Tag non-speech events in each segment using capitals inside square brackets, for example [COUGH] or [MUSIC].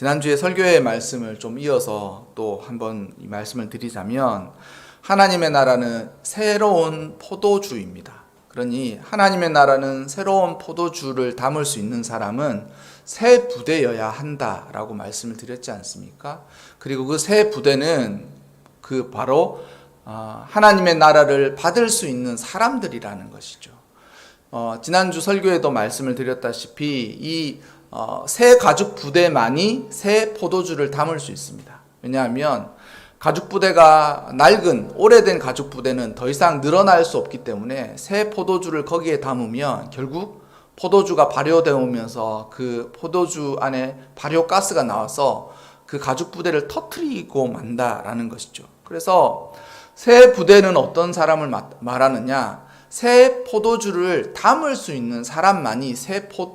지난주에 설교의 말씀을 좀 이어서 또 한번 이 말씀을 드리자면 하나님의 나라는 새로운 포도주입니다. 그러니 하나님의 나라는 새로운 포도주를 담을 수 있는 사람은 새 부대여야 한다라고 말씀을 드렸지 않습니까? 그리고 그 새 부대는 그 바로 어, 하나님의 나라를 받을 수 있는 사람들이라는 것이죠. 어, 지난주 설교에도 말씀을 드렸다시피 이 어, 새 가죽 부대만이 새 포도주를 담을 수 있습니다. 왜냐하면 가죽 부대가 낡은 오래된 가죽 부대는 더 이상 늘어날 수 없기 때문에 새 포도주를 거기에 담으면 결국 포도주가 발효되면서 그 포도주 안에 발효 가스가 나와서 그 가죽 부대를 터트리고 만다라는 것이죠. 그래서 새 부대는 어떤 사람을 말하느냐? 새 포도주를 담을 수 있는 사람만이 새 포,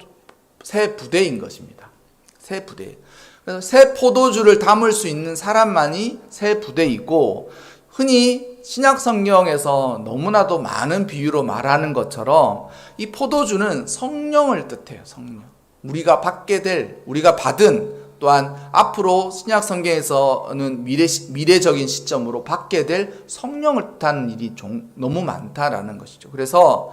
새 부대인 것입니다. 새 부대. 그래서 새 포도주를 담을 수 있는 사람만이 새 부대이고 흔히 신약 성경에서 너무나도 많은 비유로 말하는 것처럼 이 포도주는 성령을 뜻해요. 성령. 우리가 받게 될 우리가 받은 또한 앞으로 신약 성경에서는 미래 미래적인 시점으로 받게 될 성령을 뜻하는 일이 좀 너무 많다라는 것이죠. 그래서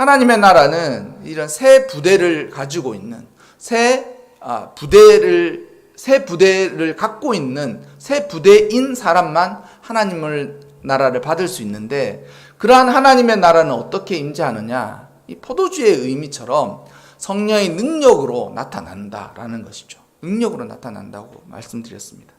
하나님의 나라는 이런 새 부대를 가지고 있는 새 아, 부대를 새 부대를 갖고 있는 새 부대인 사람만 하나님을 나라를 받을 수 있는데 그러한 하나님의 나라는 어떻게 임재하느냐? 이 포도주의 의미처럼 성령의 능력으로 나타난다라는 것이죠. 능력으로 나타난다고 말씀드렸습니다.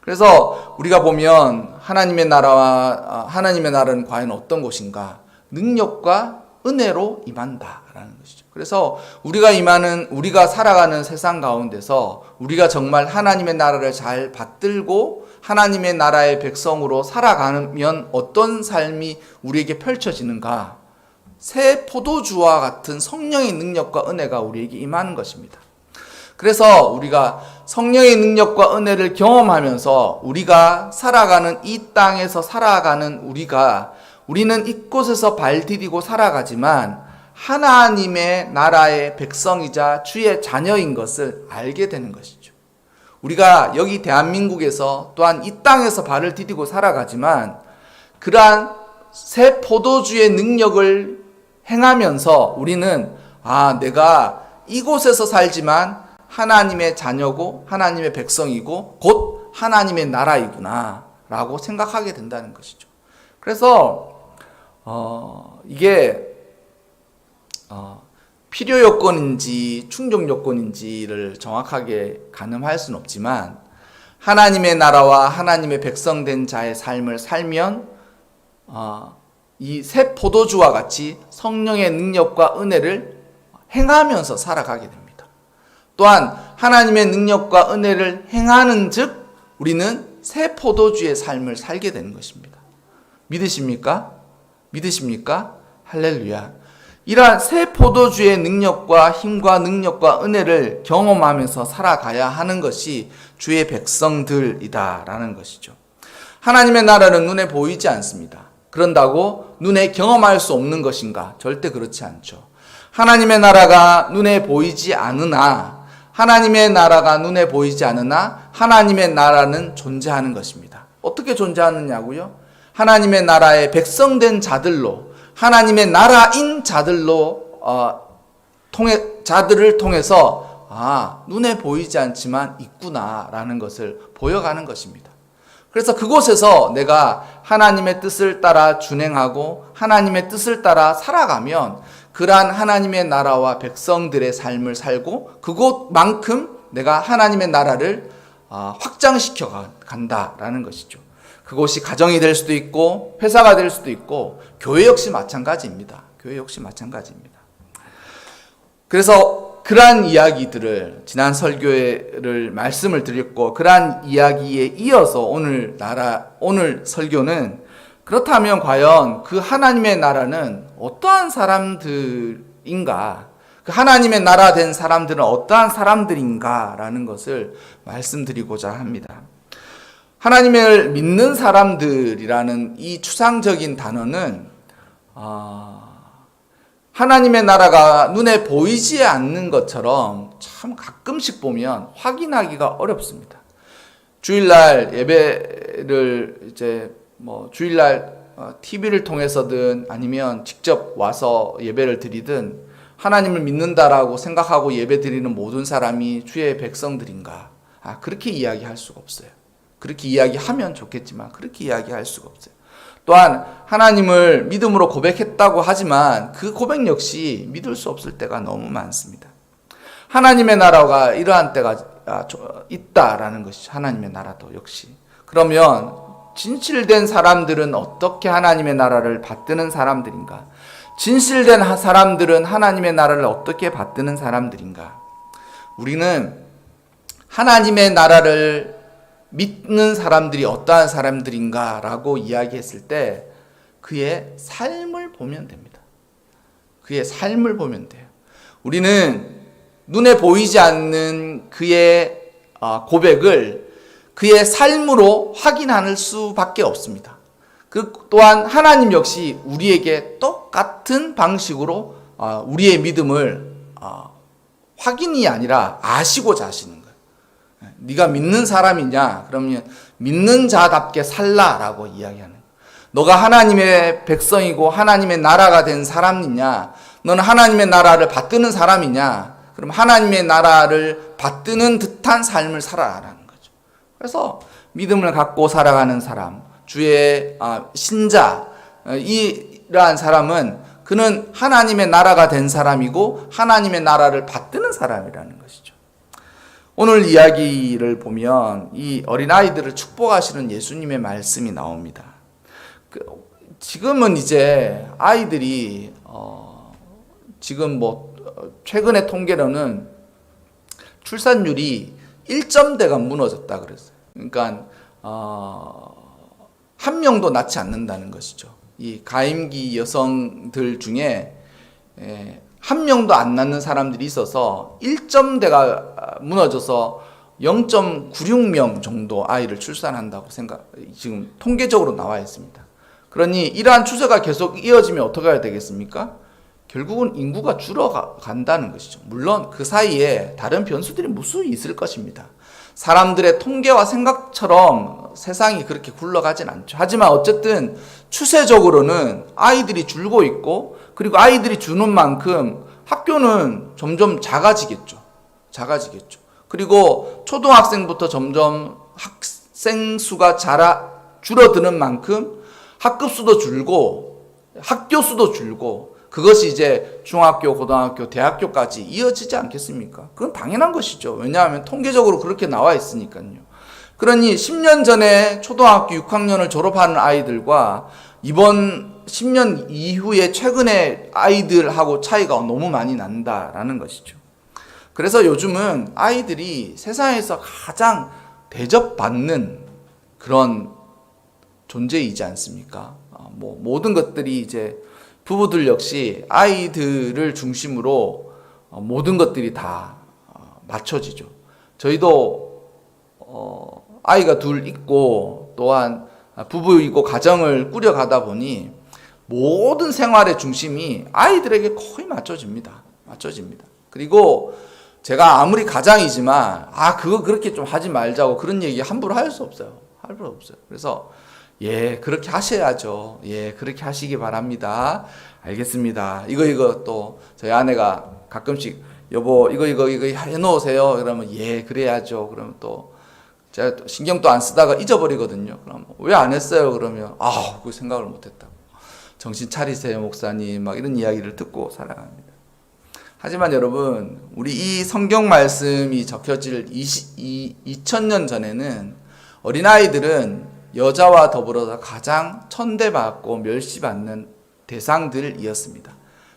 그래서 우리가 보면 하나님의 나라와 아, 하나님의 나라는 과연 어떤 곳인가? 능력과 은혜로 임한다라는 것이죠. 그래서 우리가 임하는 우리가 살아가는 세상 가운데서 우리가 정말 하나님의 나라를 잘 받들고 하나님의 나라의 백성으로 살아가면 어떤 삶이 우리에게 펼쳐지는가? 새 포도주와 같은 성령의 능력과 은혜가 우리에게 임하는 것입니다. 그래서 우리가 성령의 능력과 은혜를 경험하면서 우리가 살아가는 이 땅에서 살아가는 우리가 우리는 이곳에서 발 디디고 살아가지만 하나님의 나라의 백성이자 주의 자녀인 것을 알게 되는 것이죠. 우리가 여기 대한민국에서 또한 이 땅에서 발을 디디고 살아가지만 그러한 새 포도주의 능력을 행하면서 우리는 아, 내가 이곳에서 살지만 하나님의 자녀고 하나님의 백성이고 곧 하나님의 나라이구나 라고 생각하게 된다는 것이죠. 그래서 어, 이게 어, 필요 요건인지 충족 요건인지를 정확하게 가늠할 수는 없지만 하나님의 나라와 하나님의 백성된 자의 삶을 살면 어, 이새 포도주와 같이 성령의 능력과 은혜를 행하면서 살아가게 됩니다. 또한 하나님의 능력과 은혜를 행하는 즉 우리는 새 포도주의 삶을 살게 되는 것입니다. 믿으십니까? 믿으십니까? 할렐루야. 이러한 새 포도주의 능력과 힘과 능력과 은혜를 경험하면서 살아가야 하는 것이 주의 백성들이다라는 것이죠. 하나님의 나라는 눈에 보이지 않습니다. 그런다고 눈에 경험할 수 없는 것인가? 절대 그렇지 않죠. 하나님의 나라가 눈에 보이지 않으나 하나님의 나라가 눈에 보이지 않으나 하나님의 나라는 존재하는 것입니다. 어떻게 존재하느냐고요? 하나님의 나라의 백성된 자들로 하나님의 나라인 자들로 어, 통해 자들을 통해서 아 눈에 보이지 않지만 있구나라는 것을 보여가는 것입니다. 그래서 그곳에서 내가 하나님의 뜻을 따라 준행하고 하나님의 뜻을 따라 살아가면 그러한 하나님의 나라와 백성들의 삶을 살고 그곳만큼 내가 하나님의 나라를 아, 확장시켜 간다라는 것이죠. 그곳이 가정이 될 수도 있고 회사가 될 수도 있고 교회 역시 마찬가지입니다. 교회 역시 마찬가지입니다. 그래서 그러한 이야기들을 지난 설교를 말씀을 드렸고 그러한 이야기에 이어서 오늘 나라 오늘 설교는 그렇다면 과연 그 하나님의 나라는 어떠한 사람들인가? 그 하나님의 나라 된 사람들은 어떠한 사람들인가라는 것을 말씀드리고자 합니다. 하나님을 믿는 사람들이라는 이 추상적인 단어는 어, 하나님의 나라가 눈에 보이지 않는 것처럼 참 가끔씩 보면 확인하기가 어렵습니다. 주일날 예배를 이제 뭐 주일날 TV를 통해서든 아니면 직접 와서 예배를 드리든 하나님을 믿는다라고 생각하고 예배 드리는 모든 사람이 주의 백성들인가? 아, 그렇게 이야기할 수가 없어요. 그렇게 이야기하면 좋겠지만 그렇게 이야기할 수가 없어요. 또한 하나님을 믿음으로 고백했다고 하지만 그 고백 역시 믿을 수 없을 때가 너무 많습니다. 하나님의 나라가 이러한 때가 아, 있다라는 것이 하나님의 나라도 역시. 그러면 진실된 사람들은 어떻게 하나님의 나라를 받드는 사람들인가? 진실된 사람들은 하나님의 나라를 어떻게 받드는 사람들인가? 우리는 하나님의 나라를 믿는 사람들이 어떠한 사람들인가라고 이야기했을 때 그의 삶을 보면 됩니다. 그의 삶을 보면 돼요. 우리는 눈에 보이지 않는 그의 아, 고백을 그의 삶으로 확인할 수밖에 없습니다. 그 또한 하나님 역시 우리에게 똑같은 방식으로 아, 우리의 믿음을 아, 확인이 아니라 아시고자 하시는 거예요. 네가 믿는 사람이냐? 그러면 믿는 자답게 살라라고 이야기하는. 너가 하나님의 백성이고 하나님의 나라가 된 사람이냐? 너는 하나님의 나라를 받드는 사람이냐? 그럼 하나님의 나라를 받드는 듯한 삶을 살아라는 거죠. 그래서 믿음을 갖고 살아가는 사람, 주의 아, 신자 어, 이러한 사람은 그는 하나님의 나라가 된 사람이고 하나님의 나라를 받드는 사람이라는 것이죠. 오늘 이야기를 보면 이 어린아이들을 축복하시는 예수님의 말씀이 나옵니다. 그, 지금은 이제 아이들이 어, 지금 뭐 최근의 통계로는 출산율이 1점대가 무너졌다 그랬어요. 그러니까 어, 한 명도 낳지 않는다는 것이죠. 이 가임기 여성들 중에 에, 한 명도 안 낳는 사람들이 있어서 1점대가 무너져서 0.96명 정도 아이를 출산한다고 생각 지금 통계적으로 나와 있습니다. 그러니 이러한 추세가 계속 이어지면 어떻게 해야 되겠습니까? 결국은 인구가 줄어간다는 것이죠. 물론 그 사이에 다른 변수들이 무수히 있을 것입니다. 사람들의 통계와 생각처럼 세상이 그렇게 굴러가진 않죠. 하지만 어쨌든 추세적으로는 아이들이 줄고 있고 그리고 아이들이 주는 만큼 학교는 점점 작아지겠죠. 작아지겠죠. 그리고 초등학생부터 점점 학생 수가 자라 줄어드는 만큼 학급 수도 줄고 학교 수도 줄고 그것이 이제 중학교, 고등학교, 대학교까지 이어지지 않겠습니까? 그건 당연한 것이죠. 왜냐하면 통계적으로 그렇게 나와 있으니까요. 그러니 10년 전에 초등학교 6학년을 졸업하는 아이들과 이번 10년 이후에 최근에 아이들하고 차이가 너무 많이 난다라는 것이죠. 그래서 요즘은 아이들이 세상에서 가장 대접받는 그런 존재이지 않습니까? 어, 뭐 모든 것들이 이제 부부들 역시 아이들을 중심으로 어, 모든 것들이 다 어, 맞춰지죠. 저희도 어, 아이가 둘 있고 또한 부부이고 가정을 꾸려가다 보니 모든 생활의 중심이 아이들에게 거의 맞춰집니다. 맞춰집니다. 그리고 제가 아무리 가장이지만 아 그거 그렇게 좀 하지 말자고 그런 얘기 함부로 할 수 없어요. 할수 없어요. 그래서 예, 그렇게 하셔야죠. 예, 그렇게 하시기 바랍니다. 알겠습니다. 이거, 이거 또 저희 아내가 가끔씩 여보, 이거, 이거, 이거 해 놓으세요. 그러면 예, 그래야죠. 그러면 또 제가 또 신경도 안 쓰다가 잊어버리거든요. 그럼 왜 안 했어요? 그러면 아우, 그 생각을 못 했다. 정신 차리세요, 목사님. 막 이런 이야기를 듣고 살아갑니다. 하지만 여러분, 우리 이 성경 말씀이 적혀질 20, 2000년 전에는 어린아이들은 여자와 더불어서 가장 천대받고 멸시받는 대상들이었습니다.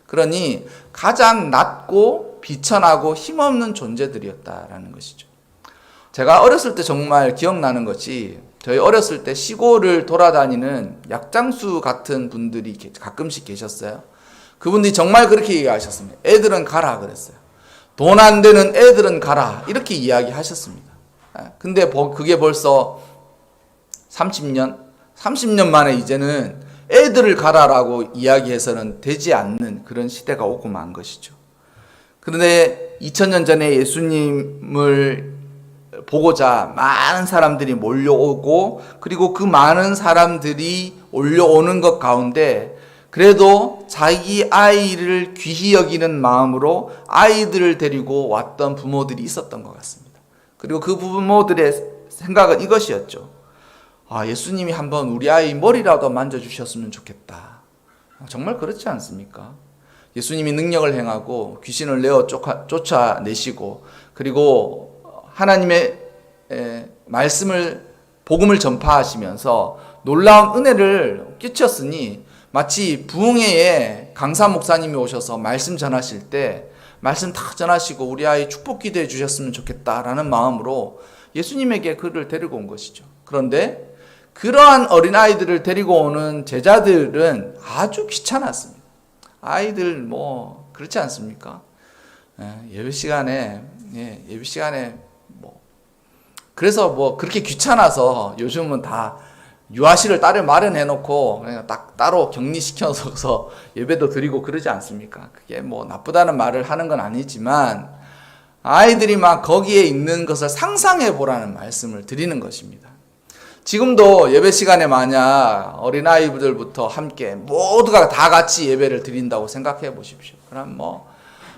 그러니 가장 낮고 비천하고 힘없는 존재들이었다라는 것이죠. 제가 어렸을 때 정말 기억나는 것이 저희 어렸을 때 시골을 돌아다니는 약장수 같은 분들이 가끔씩 계셨어요. 그분들이 정말 그렇게 얘기하셨습니다. 애들은 가라 그랬어요. 돈 안 되는 애들은 가라 이렇게 이야기하셨습니다. 아, 근데 그게 벌써 30년, 30년 만에 이제는 애들을 가라라고 이야기해서는 되지 않는 그런 시대가 오고 만 것이죠. 그런데 2000년 전에 예수님을 보고자 많은 사람들이 몰려오고 그리고 그 많은 사람들이 올려오는 것 가운데 그래도 자기 아이를 귀히 여기는 마음으로 아이들을 데리고 왔던 부모들이 있었던 것 같습니다. 그리고 그 부모들의 생각은 이것이었죠. 아, 예수님이 한번 우리 아이 머리라도 만져주셨으면 좋겠다. 정말 그렇지 않습니까? 예수님이 능력을 행하고 귀신을 내어 쫓아, 쫓아내시고 그리고 하나님의 에, 말씀을 복음을 전파하시면서 놀라운 은혜를 끼쳤으니 마치 부흥회에 강사 목사님이 오셔서 말씀 전하실 때 말씀 다 전하시고 우리 아이 축복 기도해 주셨으면 좋겠다라는 마음으로 예수님에게 그를 데리고 온 것이죠. 그런데 그러한 어린 아이들을 데리고 오는 제자들은 아주 귀찮았습니다. 아이들 뭐 그렇지 않습니까? 예, 예배 시간에 예, 예배 시간에 뭐 그래서 뭐 그렇게 귀찮아서 요즘은 다 유아실을 따로 마련해 놓고 그냥 딱 따로 격리시켜서 [LAUGHS] 예배도 드리고 그러지 않습니까? 그게 뭐 나쁘다는 말을 하는 건 아니지만 아이들이 막 거기에 있는 것을 상상해 보라는 말씀을 드리는 것입니다. 지금도 예배 시간에 만약 어린아이들부터 함께 모두가 다 같이 예배를 드린다고 생각해 보십시오. 그럼 뭐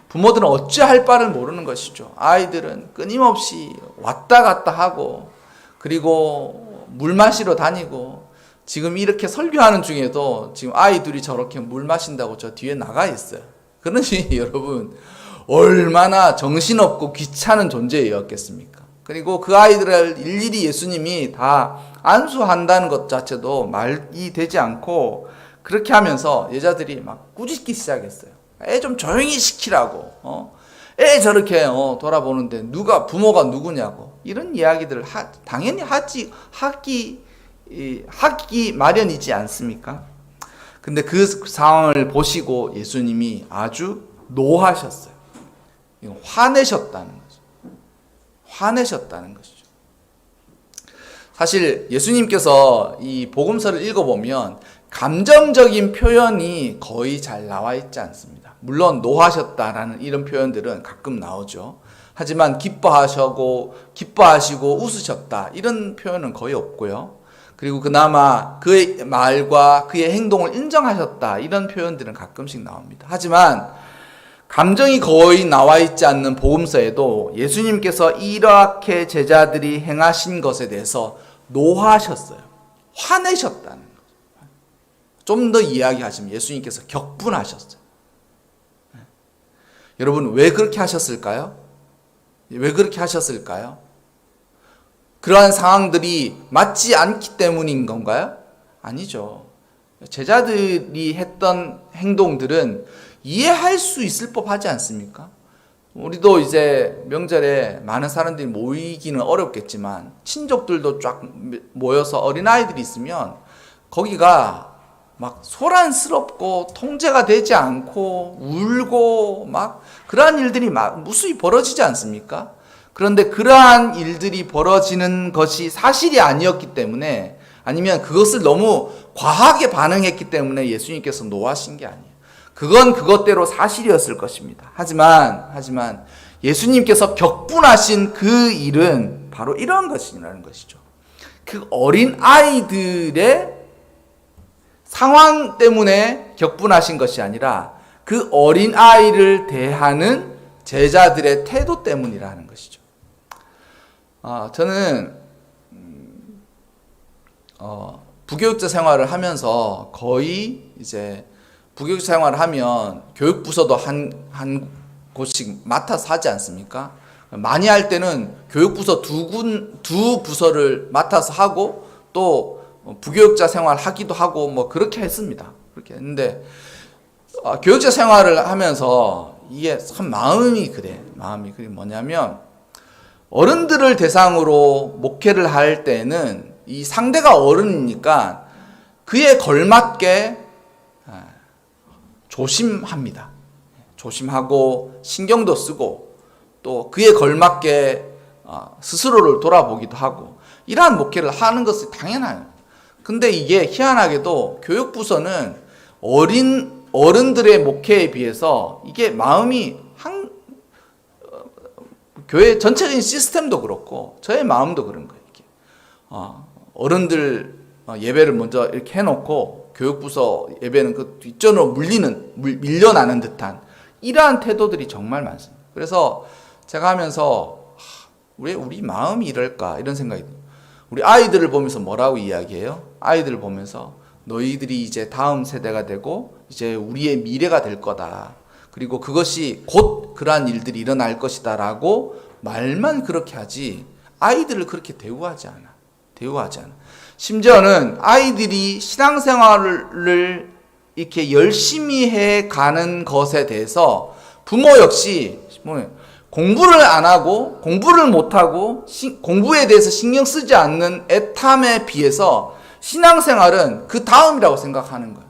부모들은 어찌할 바를 모르는 것이죠. 아이들은 끊임없이 왔다 갔다 하고 그리고 물 마시러 다니고 지금 이렇게 설교하는 중에도 지금 아이 둘이 저렇게 물 마신다고 저 뒤에 나가 있어요. 그러니 [LAUGHS] 여러분 얼마나 정신없고 귀찮은 존재였겠습니까? 그리고 그 아이들을 일일이 예수님이 다 안수한다는 것 자체도 말이 되지 않고 그렇게 하면서 여자들이 막 꾸짖기 시작했어요. 애 좀 조용히 시키라고. 어? 애 저렇게 어, 돌아보는데 누가 부모가 누구냐고 이런 이야기들을 하, 당연히 하지 하기 이, 하기 마련이지 않습니까? 근데 그 상황을 보시고 예수님이 아주 노하셨어요. 화내셨다는 거죠. 화내셨다는 것이죠. 사실 예수님께서 이 복음서를 읽어보면 감정적인 표현이 거의 잘 나와 있지 않습니다. 물론 노하셨다라는 이런 표현들은 가끔 나오죠. 하지만 기뻐하시고 기뻐하시고 웃으셨다 이런 표현은 거의 없고요. 그리고 그나마 그의 말과 그의 행동을 인정하셨다 이런 표현들은 가끔씩 나옵니다. 하지만 감정이 거의 나와 있지 않는 복음서에도 예수님께서 이렇게 제자들이 행하신 것에 대해서 노하셨어요. 화내셨다는 거죠. 좀 더 이야기하시면 예수님께서 격분하셨어요. 여러분 왜 그렇게 하셨을까요? 왜 그렇게 하셨을까요? 그러한 상황들이 맞지 않기 때문인 건가요? 아니죠. 제자들이 했던 행동들은 이해할 수 있을 법하지 않습니까? 우리도 이제 명절에 많은 사람들이 모이기는 어렵겠지만 친족들도 쫙 모여서 어린아이들이 있으면 거기가 막 소란스럽고 통제가 되지 않고 울고 막 그러한 일들이 막 무수히 벌어지지 않습니까? 그런데 그러한 일들이 벌어지는 것이 사실이 아니었기 때문에 아니면 그것을 너무 과하게 반응했기 때문에 예수님께서 노하신 게 아니에요. 그건 그것대로 사실이었을 것입니다. 하지만 하지만 예수님께서 격분하신 그 일은 바로 이런 것이라는 것이죠. 그 어린 아이들의 상황 때문에 격분하신 것이 아니라 그 어린 아이를 대하는 제자들의 태도 때문이라는 것이죠. 아, 저는 음, 어, 부교육자 생활을 하면서 거의 이제 부교육 생활을 하면 교육부서도 한, 한 곳씩 맡아서 하지 않습니까? 많이 할 때는 교육부서 두 군, 두 부서를 맡아서 하고 또 부교육자 생활 하기도 하고 뭐 그렇게 했습니다. 그렇게 했는데 어, 교육자 생활을 하면서 이게 참 마음이 그래. 마음이 그게 뭐냐면 어른들을 대상으로 목회를 할 때는 이 상대가 어른이니까 그에 걸맞게 아, 조심합니다. 조심하고 신경도 쓰고 또 그에 걸맞게 어, 스스로를 돌아보기도 하고 이러한 목회를 하는 것이 당연해요. 근데 이게 희한하게도 교육부서는 어린 어른들의 목회에 비해서 이게 마음이 한 어, 교회 전체적인 시스템도 그렇고 저의 마음도 그런 거예요. 이게. 어, 어른들 어, 예배를 먼저 이렇게 해놓고 교육부서 예배는 그 뒷전으로 물리는 물, 밀려나는 듯한 이러한 태도들이 정말 많습니다. 그래서 제가 하면서 하, 왜 우리 마음이 이럴까 이런 생각이. 우리 아이들을 보면서 뭐라고 이야기해요? 아이들을 보면서 너희들이 이제 다음 세대가 되고 이제 우리의 미래가 될 거다. 그리고 그것이 곧 그러한 일들이 일어날 것이다라고 말만 그렇게 하지 아이들을 그렇게 대우하지 않아. 대우하지 않아. 심지어는 아이들이 신앙생활을 이렇게 열심히 해 가는 것에 대해서 부모 역시 뭐 공부를 안 하고 공부를 못 하고 공부에 대해서 신경 쓰지 않는 애탐에 비해서 신앙생활은 그 다음이라고 생각하는 거예요.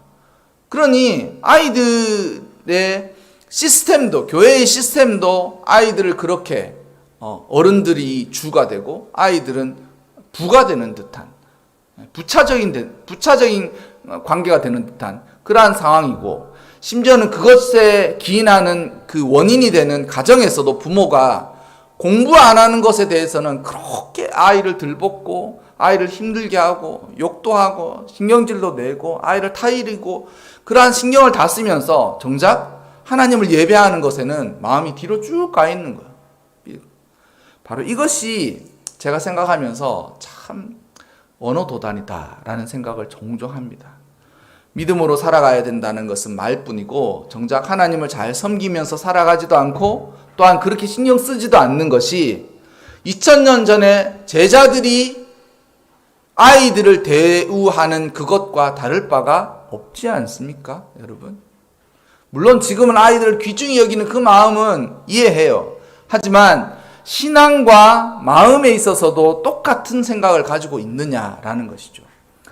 그러니 아이들의 시스템도 교회의 시스템도 아이들을 그렇게 어, 어른들이 주가 되고 아이들은 부가 되는 듯한 부차적인 부차적인 관계가 되는 듯한 그러한 상황이고 심지어는 그것에 기인하는 그 원인이 되는 가정에서도 부모가 공부 안 하는 것에 대해서는 그렇게 아이를 들볶고 아이를 힘들게 하고 욕도 하고 신경질도 내고 아이를 타이르고 그러한 신경을 다 쓰면서 정작 하나님을 예배하는 것에는 마음이 뒤로 쭉 가 있는 거예요. 바로 이것이 제가 생각하면서 참 언어 도단이다라는 생각을 종종 합니다. 믿음으로 살아가야 된다는 것은 말뿐이고 정작 하나님을 잘 섬기면서 살아가지도 않고 또한 그렇게 신경 쓰지도 않는 것이 2000년 전에 제자들이 아이들을 대우하는 그것과 다를 바가 없지 않습니까, 여러분? 물론 지금은 아이들을 귀중히 여기는 그 마음은 이해해요. 하지만 신앙과 마음에 있어서도 똑같은 생각을 가지고 있느냐라는 것이죠.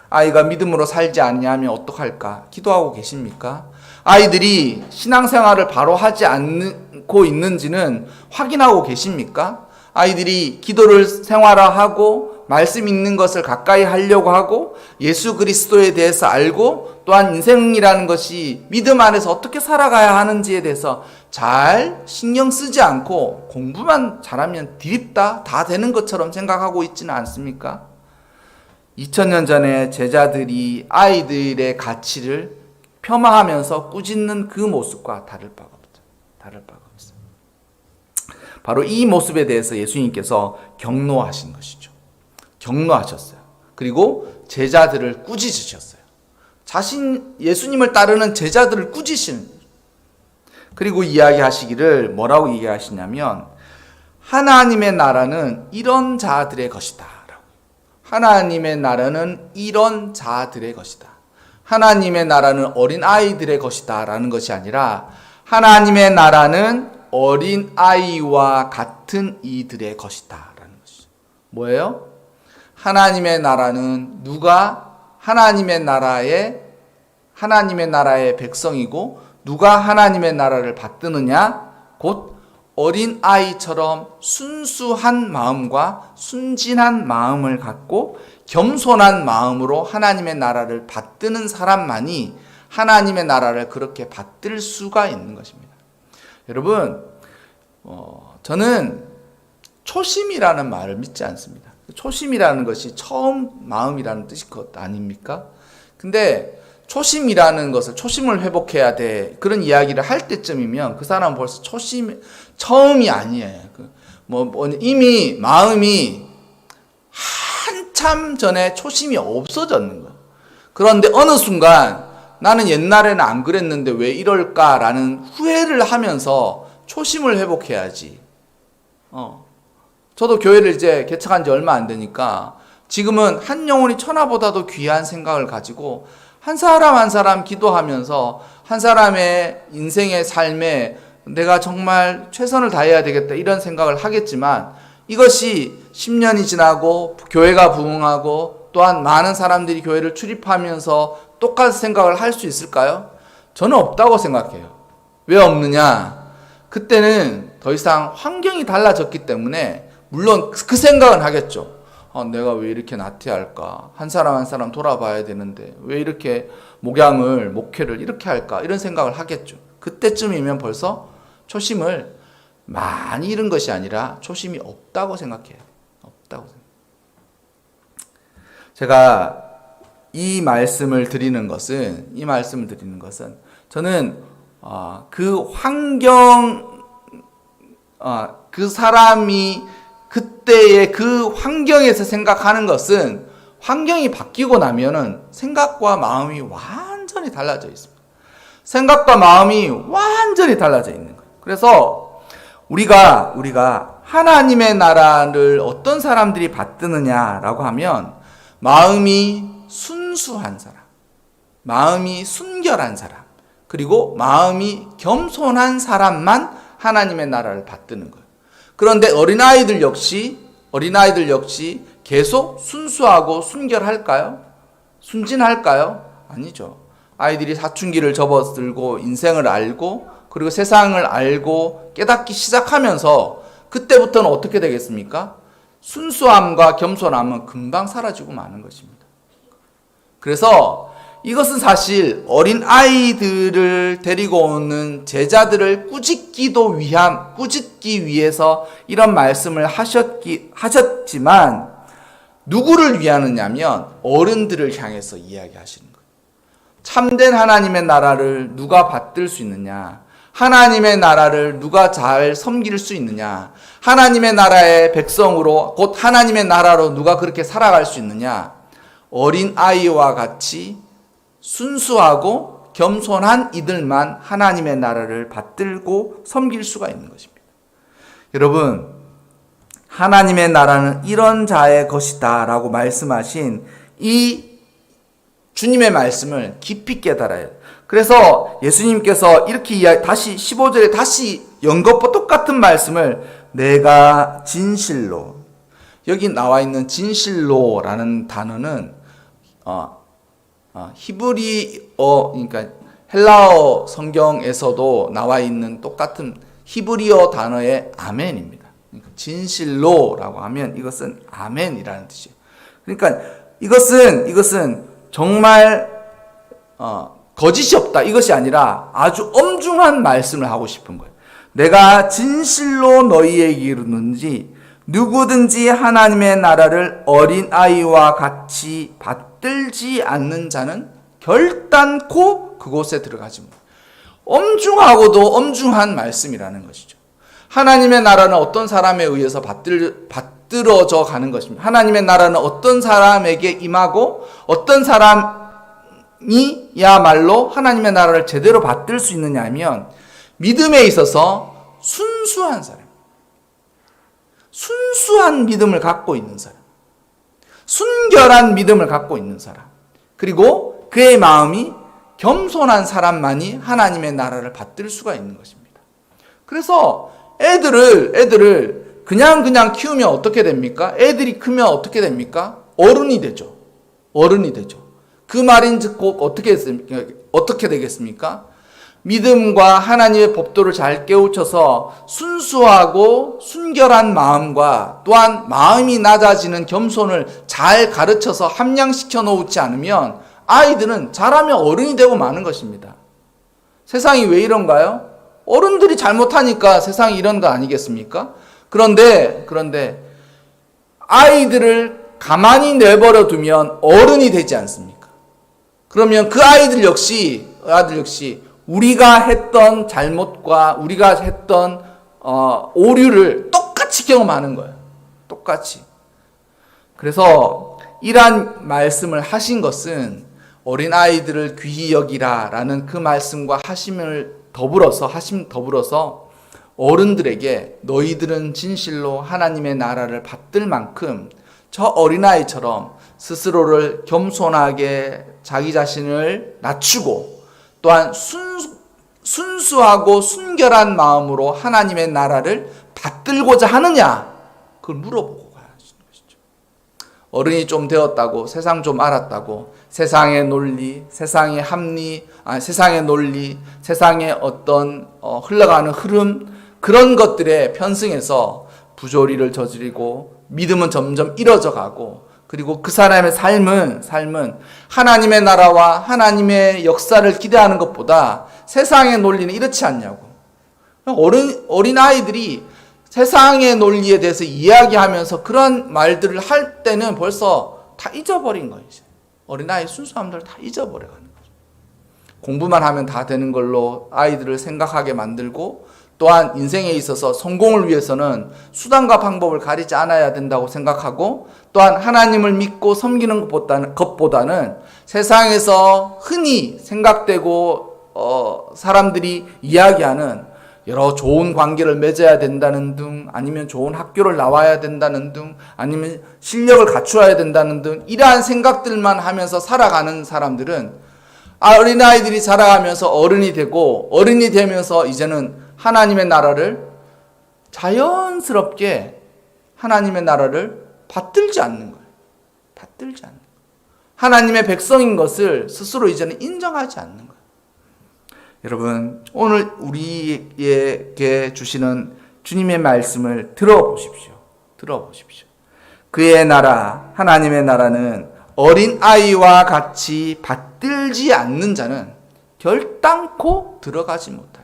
아이가 믿음으로 살지 않냐면 어떡할까? 기도하고 계십니까? 아이들이 신앙생활을 바로 하지 않고 있는지는 확인하고 계십니까? 아이들이 기도를 생활화하고 말씀 있는 것을 가까이 하려고 하고 예수 그리스도에 대해서 알고 또한 인생이라는 것이 믿음 안에서 어떻게 살아가야 하는지에 대해서 잘 신경 쓰지 않고 공부만 잘하면 디립다 다 되는 것처럼 생각하고 있지는 않습니까? 2000년 전에 제자들이 아이들의 가치를 폄하하면서 꾸짖는 그 모습과 다를 바가 없죠. 다를 바가 없어요. 바로 이 모습에 대해서 예수님께서 경노하신 것이죠. 경노하셨어요. 그리고 제자들을 꾸짖으셨어요. 자신 예수님을 따르는 제자들을 꾸짖으시는 그리고 이야기하시기를 뭐라고 얘기하시냐면 하나님의 나라는 이런 자들의 것이다. 하나님의 나라는 이런 자들의 것이다. 하나님의 나라는 어린 아이들의 것이다. 라는 것이 아니라 하나님의 나라는 어린 아이와 같은 이들의 것이다. 라는 것이죠. 뭐예요? 하나님의 나라는 누가 하나님의 나라의 하나님의 나라의 백성이고 누가 하나님의 나라를 받드느냐? 곧 어린 아이처럼 순수한 마음과 순진한 마음을 갖고 겸손한 마음으로 하나님의 나라를 받드는 사람만이 하나님의 나라를 그렇게 받들 수가 있는 것입니다. 여러분, 어, 저는 초심이라는 말을 믿지 않습니다. 초심이라는 것이 처음 마음이라는 뜻이 것 아닙니까? 근데 초심이라는 것을 초심을 회복해야 돼 그런 이야기를 할 때쯤이면 그 사람은 벌써 초심 처음이 아니에요. 그 뭐, 뭐 이미 마음이 한참 전에 초심이 없어졌는 거. 그런데 어느 순간 나는 옛날에는 안 그랬는데 왜 이럴까라는 후회를 하면서 초심을 회복해야지. 어. 저도 교회를 이제 개척한 지 얼마 안 되니까 지금은 한 영혼이 천하보다도 귀한 생각을 가지고 한 사람 한 사람 기도하면서 한 사람의 인생의 삶에 내가 정말 최선을 다해야 되겠다 이런 생각을 하겠지만 이것이 10년이 지나고 교회가 부흥하고 또한 많은 사람들이 교회를 출입하면서 똑같은 생각을 할 수 있을까요? 저는 없다고 생각해요. 왜 없느냐? 그때는 더 이상 환경이 달라졌기 때문에 물론 그 생각은 하겠죠. 어, 내가 왜 이렇게 나태할까? 한 사람 한 사람 돌아봐야 되는데 왜 이렇게 목양을 목회를 이렇게 할까? 이런 생각을 하겠죠. 그때쯤이면 벌써 초심을 많이 잃은 것이 아니라 초심이 없다고 생각해요. 없다고. 제가 이 말씀을 드리는 것은 이 말씀을 드리는 것은 저는 어, 그 환경 어, 그 사람이 그때의 그 환경에서 생각하는 것은 환경이 바뀌고 나면은 생각과 마음이 완전히 달라져 있습니다. 생각과 마음이 완전히 달라져 있는 거예요. 그래서 우리가 우리가 하나님의 나라를 어떤 사람들이 받드느냐라고 하면 마음이 순수한 사람, 마음이 순결한 사람, 그리고 마음이 겸손한 사람만 하나님의 나라를 받드는 거예요. 그런데 어린아이들 역시 어린아이들 역시 계속 순수하고 순결할까요? 순진할까요? 아니죠. 아이들이 사춘기를 접어들고 인생을 알고 그리고 세상을 알고 깨닫기 시작하면서 그때부터는 어떻게 되겠습니까? 순수함과 겸손함은 금방 사라지고 마는 것입니다. 그래서 이것은 사실 어린 아이들을 데리고 오는 제자들을 꾸짖기도 위함, 꾸짖기 위해서 이런 말씀을 하셨기, 하셨지만 누구를 위하느냐면 어른들을 향해서 이야기하시는 거예요. 참된 하나님의 나라를 누가 받들 수 있느냐? 하나님의 나라를 누가 잘 섬길 수 있느냐? 하나님의 나라의 백성으로 곧 하나님의 나라로 누가 그렇게 살아갈 수 있느냐? 어린 아이와 같이 순수하고 겸손한 이들만 하나님의 나라를 받들고 섬길 수가 있는 것입니다. 여러분, 하나님의 나라는 이런 자의 것이다 라고 말씀하신 이 주님의 말씀을 깊이 깨달아요. 그래서 예수님께서 이렇게 이야기, 다시 15절에 다시 연것과 똑같은 말씀을 내가 진실로 여기 나와 있는 진실로라는 단어는 어, 어, 히브리어 그러니까 헬라어 성경에서도 나와 있는 똑같은 히브리어 단어의 아멘입니다. 그러니까 진실로라고 하면 이것은 아멘이라는 뜻이에요. 그러니까 이것은 이것은 정말 어, 거짓이 없다 이것이 아니라 아주 엄중한 말씀을 하고 싶은 거예요. 내가 진실로 너희에게 이르는지 누구든지 하나님의 나라를 어린 아이와 같이 받 들지 않는 자는 결단코 그곳에 들어가지 못. 엄중하고도 엄중한 말씀이라는 것이죠. 하나님의 나라는 어떤 사람에 의해서 받들, 받들어져 가는 것입니다. 하나님의 나라는 어떤 사람에게 임하고 어떤 사람이야말로 하나님의 나라를 제대로 받들 수 있느냐 하면 믿음에 있어서 순수한 사람. 순수한 믿음을 갖고 있는 사람. 순결한 믿음을 갖고 있는 사람. 그리고 그의 마음이 겸손한 사람만이 하나님의 나라를 받들 수가 있는 것입니다. 그래서 애들을, 애들을 그냥 그냥 키우면 어떻게 됩니까? 애들이 크면 어떻게 됩니까? 어른이 되죠. 어른이 되죠. 그 말인 즉 곧 어떻게, 어떻게 되겠습니까? 믿음과 하나님의 법도를 잘 깨우쳐서 순수하고 순결한 마음과 또한 마음이 낮아지는 겸손을 잘 가르쳐서 함양시켜 놓지 않으면 아이들은 자라면 어른이 되고 마는 것입니다. 세상이 왜 이런가요? 어른들이 잘못하니까 세상이 이런 거 아니겠습니까? 그런데, 그런데 아이들을 가만히 내버려 두면 어른이 되지 않습니까? 그러면 그 아이들 역시, 아들 역시 우리가 했던 잘못과 우리가 했던 어, 오류를 똑같이 경험하는 거예요. 똑같이. 그래서 이러한 말씀을 하신 것은 어린 아이들을 귀히 여기라라는 그 말씀과 하심을 더불어서 하심 더불어서 어른들에게 너희들은 진실로 하나님의 나라를 받들 만큼 저 어린아이처럼 스스로를 겸손하게 자기 자신을 낮추고 또한 순, 순수하고 순결한 마음으로 하나님의 나라를 받들고자 하느냐? 그걸 물어보고 가시는 것이죠. 어른이 좀 되었다고, 세상 좀 알았다고, 세상의 논리, 세상의 합리, 아, 세상의 논리, 세상의 어떤 어, 흘러가는 흐름, 그런 것들에 편승해서 부조리를 저지르고 믿음은 점점 잃어져 가고 그리고 그 사람의 삶은 삶은 하나님의 나라와 하나님의 역사를 기대하는 것보다 세상의 논리는 이렇지 않냐고. 어린 어린 아이들이 세상의 논리에 대해서 이야기하면서 그런 말들을 할 때는 벌써 다 잊어버린 거예요. 이제. 어린 아이 순수함들 다 잊어버려 가는 거죠. 공부만 하면 다 되는 걸로 아이들을 생각하게 만들고 또한 인생에 있어서 성공을 위해서는 수단과 방법을 가리지 않아야 된다고 생각하고 또한 하나님을 믿고 섬기는 것보다는, 세상에서 흔히 생각되고 어, 사람들이 이야기하는 여러 좋은 관계를 맺어야 된다는 등 아니면 좋은 학교를 나와야 된다는 등 아니면 실력을 갖추어야 된다는 등 이러한 생각들만 하면서 살아가는 사람들은 어린아이들이 자라가면서 어른이 되고 어른이 되면서 이제는 하나님의 나라를 자연스럽게 하나님의 나라를 받들지 않는 거예요. 받들지 않는 거예요. 하나님의 백성인 것을 스스로 이제는 인정하지 않는 거예요. 여러분, 오늘 우리에게 주시는 주님의 말씀을 들어보십시오. 들어보십시오. 그의 나라, 하나님의 나라는 어린 아이와 같이 받들지 않는 자는 결단코 들어가지 못하리.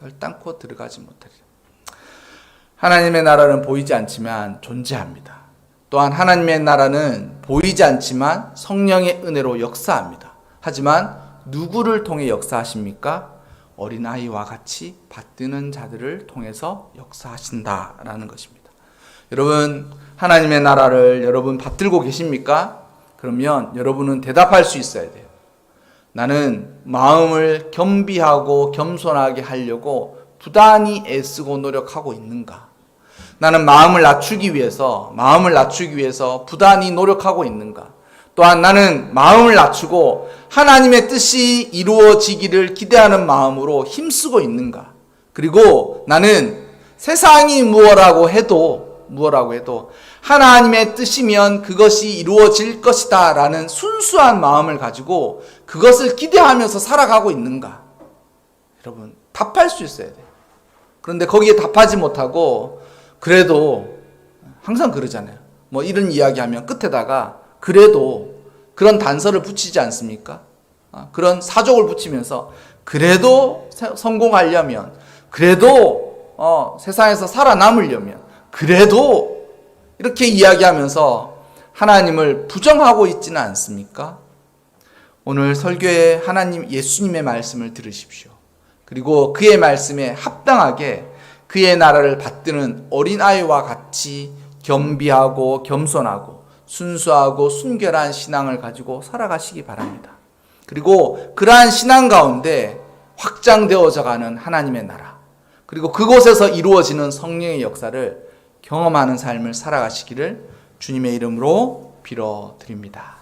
결단코 들어가지 못하리. 하나님의 나라는 보이지 않지만 존재합니다. 또한 하나님의 나라는 보이지 않지만 성령의 은혜로 역사합니다. 하지만 누구를 통해 역사하십니까? 어린아이와 같이 받드는 자들을 통해서 역사하신다라는 것입니다. 여러분, 하나님의 나라를 여러분 받들고 계십니까? 그러면 여러분은 대답할 수 있어야 돼요. 나는 마음을 겸비하고 겸손하게 하려고 부단히 애쓰고 노력하고 있는가? 나는 마음을 낮추기 위해서, 마음을 낮추기 위해서 부단히 노력하고 있는가? 또한 나는 마음을 낮추고 하나님의 뜻이 이루어지기를 기대하는 마음으로 힘쓰고 있는가? 그리고 나는 세상이 무엇라고 해도, 무엇라고 해도 하나님의 뜻이면 그것이 이루어질 것이다 라는 순수한 마음을 가지고 그것을 기대하면서 살아가고 있는가? 여러분, 답할 수 있어야 돼요. 그런데 거기에 답하지 못하고 그래도 항상 그러잖아요. 뭐 이런 이야기 하면 끝에다가 그래도 그런 단서를 붙이지 않습니까? 아, 그런 사족을 붙이면서 그래도 세- 성공하려면 그래도 어, 세상에서 살아남으려면 그래도 이렇게 이야기하면서 하나님을 부정하고 있지는 않습니까? 오늘 설교에 하나님 예수님의 말씀을 들으십시오. 그리고 그의 말씀에 합당하게 그의 나라를 받드는 어린아이와 같이 겸비하고 겸손하고 순수하고 순결한 신앙을 가지고 살아가시기 바랍니다. 그리고 그러한 신앙 가운데 확장되어져 가는 하나님의 나라, 그리고 그곳에서 이루어지는 성령의 역사를 경험하는 삶을 살아가시기를 주님의 이름으로 빌어 드립니다.